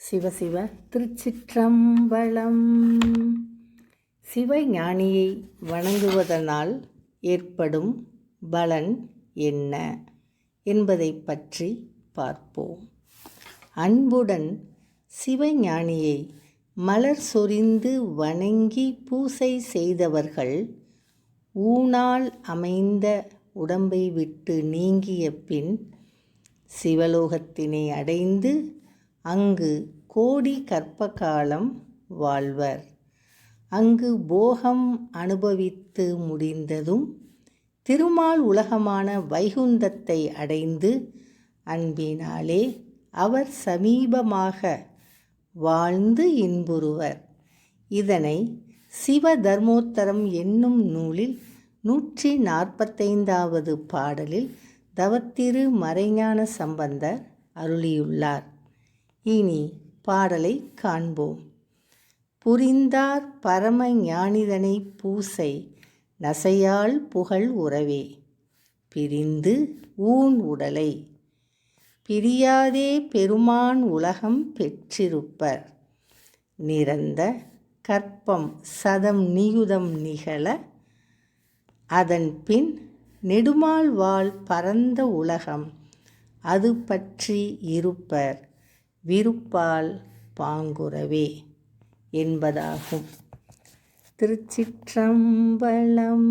சிவசிவ திருச்சிற்றம்பலம். சிவஞானியை வணங்குவதனால் ஏற்படும் பலன் என்ன என்பதை பற்றி பார்ப்போம். அன்புடன் சிவஞானியை மலர் சொரிந்து வணங்கி பூசை செய்தவர்கள் ஊனால் அமைந்த உடம்பை விட்டு நீங்கிய பின் சிவலோகத்தினை அடைந்து அங்கு கோடி கற்பகாலம் வாழ்வர். அங்கு போகம் அனுபவித்து முடிந்ததும் திருமால் உலகமான வைகுந்தத்தை அடைந்து அன்பினாலே அவர் சமீபமாக வாழ்ந்து இன்புறுவர். இதனை சிவ தர்மோத்தரம் என்னும் நூலில் நூற்றி நாற்பத்தைந்தாவது பாடலில் தவத்திரு மறைஞான சம்பந்தர் அருளியுள்ளார். இனி பாடலை காண்போம். புரிந்தார் பரம ஞானிதனை பூசை நசையால் புகழ் உறவே. பிரிந்து ஊன் உடலை பிரியாதே பெருமான் உலகம் பெற்றிருப்பர். நிறந்த கற்பம் சதம் நியுதம் நிகழ அதன் பின் நெடுமால் வாழ் பரந்த உலகம் அது பற்றி இருப்பர். விருப்பால் பாங்குறவே என்பதாகும். திருச்சிற்றம்பலம்